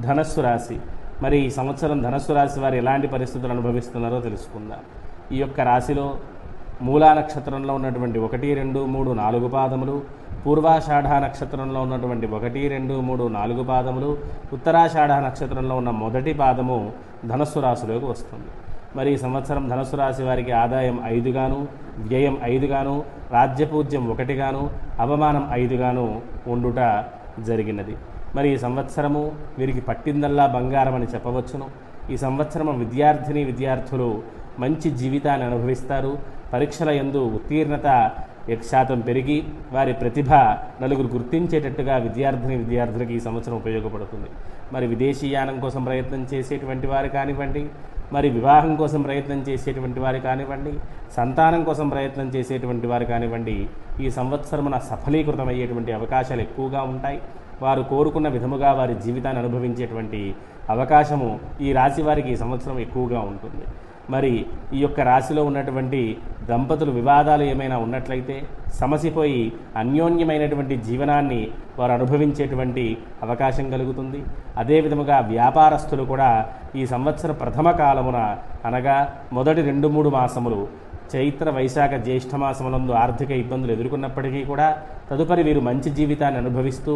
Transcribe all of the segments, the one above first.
ధనస్సు రాశి. మరి ఈ సంవత్సరం ధనస్సు రాశి వారు ఎలాంటి పరిస్థితులు అనుభవిస్తున్నారో తెలుసుకుందాం. ఈ యొక్క రాశిలో మూలా నక్షత్రంలో ఉన్నటువంటి ఒకటి రెండు మూడు నాలుగు పాదములు పూర్వాషాఢ నక్షత్రంలో ఉన్నటువంటి ఒకటి రెండు మూడు నాలుగు పాదములు ఉత్తరాషాఢ నక్షత్రంలో ఉన్న మొదటి పాదము ధనస్సు రాశిలోకి వస్తుంది. మరి ఈ సంవత్సరం ధనుసు రాశి వారికి ఆదాయం ఐదుగాను వ్యయం ఐదుగాను రాజ్యపూజ్యం ఒకటిగాను అవమానం ఐదుగాను ఉండుట జరిగినది. మరి ఈ సంవత్సరము వీరికి పట్టిందల్లా బంగారం అని చెప్పవచ్చును. ఈ సంవత్సరము విద్యార్థిని విద్యార్థులు మంచి జీవితాన్ని అనుభవిస్తారు. పరీక్షల యందు ఉత్తీర్ణత శాతం పెరిగి వారి ప్రతిభ నలుగురు గుర్తించేటట్టుగా విద్యార్థిని విద్యార్థులకి ఈ సంవత్సరం ఉపయోగపడుతుంది. మరి విదేశీయానం కోసం ప్రయత్నం చేసేటువంటి వారు కానివ్వండి మరి వివాహం కోసం ప్రయత్నం చేసేటువంటి వారు కానివ్వండి సంతానం కోసం ప్రయత్నం చేసేటువంటి వారు కానివ్వండి ఈ సంవత్సరమున సఫలీకృతమయ్యేటువంటి అవకాశాలు ఎక్కువగా ఉంటాయి. వారు కోరుకున్న విధముగా వారి జీవితాన్ని అనుభవించేటువంటి అవకాశము ఈ రాశి వారికి ఈ సంవత్సరం ఎక్కువగా ఉంటుంది. మరి ఈ యొక్క రాశిలో ఉన్నటువంటి దంపతులు వివాదాలు ఏమైనా ఉన్నట్లయితే సమసిపోయి అన్యోన్యమైనటువంటి జీవనాన్ని వారు అనుభవించేటువంటి అవకాశం కలుగుతుంది. అదే విధముగా వ్యాపారస్తులు కూడా ఈ సంవత్సర ప్రథమ కాలమున అనగా మొదటి రెండు మూడు మాసములు చైత్ర వైశాఖ జ్యేష్ఠమాసములందు ఆర్థిక ఇబ్బందులు ఎదుర్కొన్నప్పటికీ కూడా తదుపరి వీరు మంచి జీవితాన్ని అనుభవిస్తూ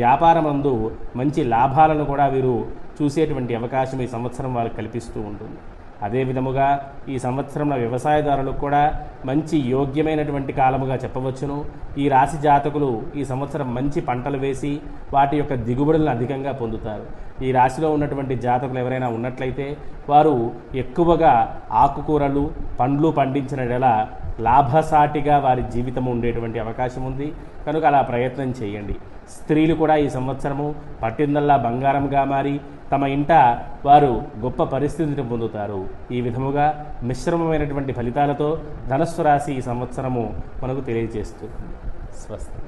వ్యాపారమందు మంచి లాభాలను కూడా వీరు చూసేటువంటి అవకాశం ఈ సంవత్సరం వారికి కల్పిస్తూ ఉంటుంది. అదే విధముగా ఈ సంవత్సరంలో వ్యవసాయదారులకు కూడా మంచి యోగ్యమైనటువంటి కాలముగా చెప్పవచ్చును. ఈ రాశి జాతకులు ఈ సంవత్సరం మంచి పంటలు వేసి వాటి యొక్క దిగుబడులను అధికంగా పొందుతారు. ఈ రాశిలో ఉన్నటువంటి జాతకులు ఎవరైనా ఉన్నట్లయితే వారు ఎక్కువగా ఆకుకూరలు పండ్లు పండించిన నెల లాభసాటిగా వారి జీవితం ఉండేటువంటి అవకాశం ఉంది. కనుక అలా ప్రయత్నం చేయండి. స్త్రీలు కూడా ఈ సంవత్సరము పట్టిందల్లా బంగారంగా మారి తమ ఇంట వారు గొప్ప పరిస్థితిని పొందుతారు. ఈ విధముగా మిశ్రమమైనటువంటి ఫలితాలతో ధనస్సు రాశి ఈ సంవత్సరము మనకు తెలియజేస్తుంది. స్వస్తి.